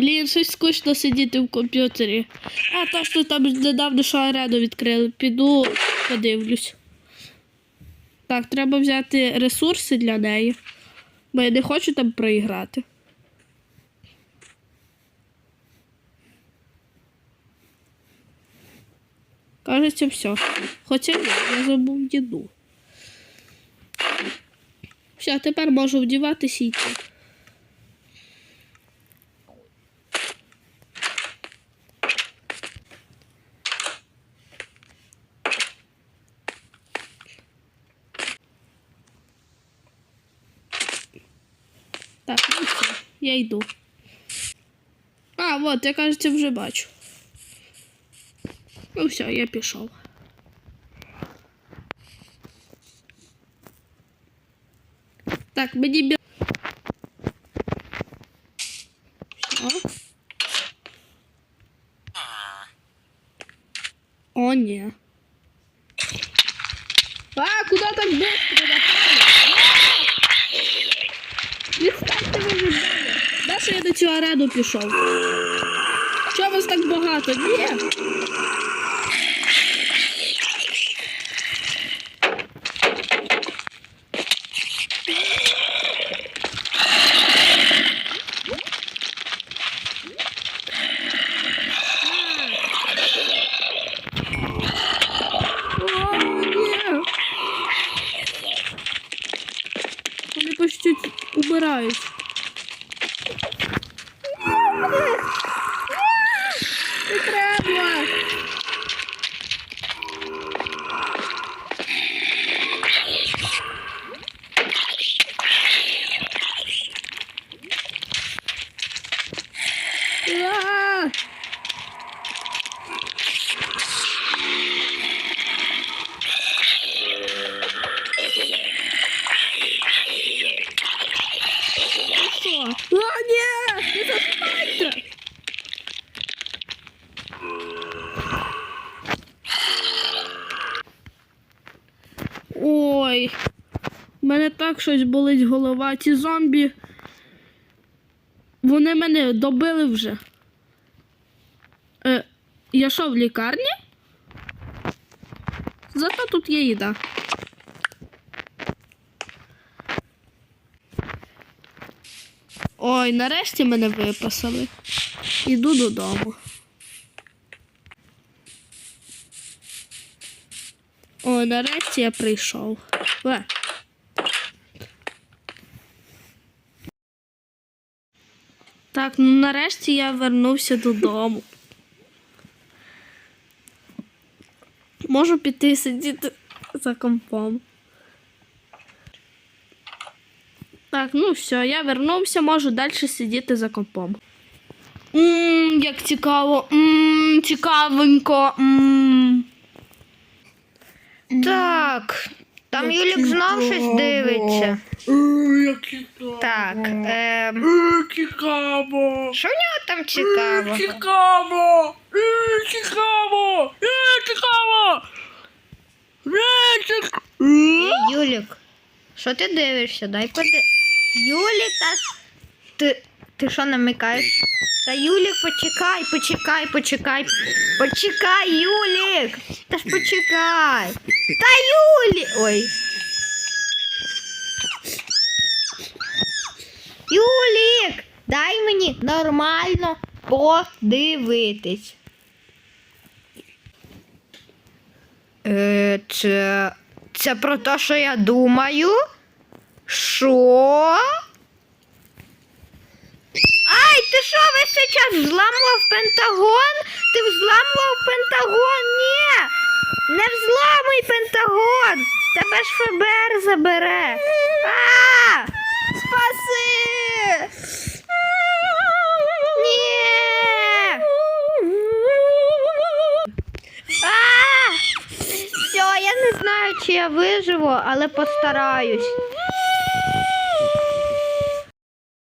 Блін, щось скучно сидіти в комп'ютері. А то, що там недавно що арену відкрили. Піду подивлюсь. Так, треба взяти ресурси для неї. Бо я не хочу там проіграти. Кажеться, все. Хоча ні, я забув діду. Все, тепер можу вдіватися і йти. Так, ну все, я йду. А, от, я кажеться, вже бачу. Ну все, я пішов. Так, мені бі... Все. О, ні. А, куди так быстро напали? Що я на цю арену пішов? Чого вас так багато? Ні. О, ні. Вони по чуть убирають. Не треба. А! Що? О, ні! Це спектр! Ой, в мене так щось болить голова. Ці зомбі. Вони мене добили вже. Е, я що в лікарні? Зато тут є їда. Ой, нарешті мене виписали. Іду додому. Ой, нарешті я прийшов. Ве. Так, ну нарешті я вернувся додому. Можу піти сидіти за компом. Так, ну все, я вернувся, можу далі сидіти за компом. Ммм, як цікаво. Ммм, цікавенько. Ммм. Так, там Юлік знов щось дивиться. Як цікаво. Так, ем, Е, Цікаво. що в нього там цікаво? Цікаво. Е, Цікаво. Е, Цікаво. Е, цік- Юлік, що ти дивишся? Дай поди. Юлік, та... ти, ти що намикаєш? Та Юлік, почекай, почекай, почекай. Почекай, Юлік! Та ж почекай. Та Юлік! Ой. Юлік! Дай мені нормально подивитись. Е, це, це про те, що я думаю. Що? Ай, ти що весь цей час взламував Пентагон? Ти взламував Пентагон? Ні! Не взламуй Пентагон! Тебе ж ФБР забере. Чи я виживу, але постараюсь.